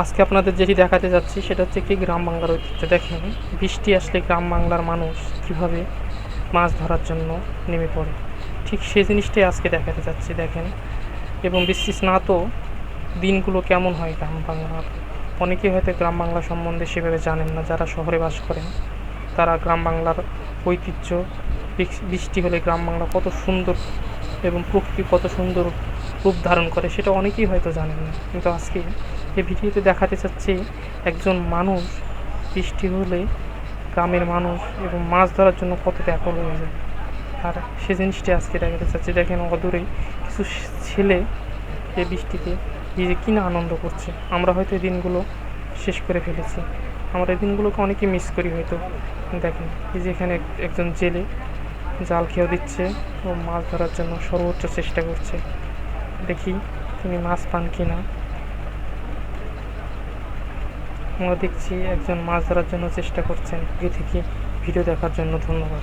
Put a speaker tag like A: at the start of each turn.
A: আজকে আপনাদের যেটি দেখাতে যাচ্ছি, সেটা হচ্ছে কি গ্রাম বাংলার ঐতিহ্য। দেখেন, বৃষ্টি আসলে গ্রাম বাংলার মানুষ কীভাবে মাছ ধরার জন্য নেমে পড়ে। ঠিক সেই জিনিসটাই আজকে দেখাতে যাচ্ছি, দেখেন। এবং বৃষ্টি স্নাত দিনগুলো কেমন হয় গ্রাম বাংলার? অনেকেই হয়তো গ্রাম বাংলা সম্বন্ধে সেভাবে জানেন না, যারা শহরে বাস করেন, তারা গ্রাম বাংলার ঐতিহ্য বৃষ্টি হলে গ্রাম বাংলা কত সুন্দর এবং প্রকৃতি কত সুন্দর রূপ ধারণ করে, সেটা অনেকেই হয়তো জানেন না। কিন্তু আজকে এই ভিডিওতে দেখাতে চাচ্ছি একজন মানুষ বৃষ্টি হলে গ্রামের মানুষ এবং মাছ ধরার জন্য কত ব্যাকুল হয়ে যায়। আর সে জিনিসটি আজকে দেখাতে চাচ্ছি। দেখেন অদূরে কিছু ছেলে এই বৃষ্টিতে নিজে ভিজে কিনা আনন্দ করছে। আমরা হয়তো এই দিনগুলো শেষ করে ফেলেছি। আমরা এই দিনগুলোকে অনেকে মিস করি হয়তো। দেখেন, এই যে এখানে একজন জেলে জাল খেয়েও দিচ্ছে ও মাছ ধরার জন্য সর্বোচ্চ চেষ্টা করছে। দেখি তিনি মাছ পান কি না আমরা দেখছি একজন মাছ ধরার জন্য চেষ্টা করছেন। থেকে ভিডিও দেখার জন্য ধন্যবাদ।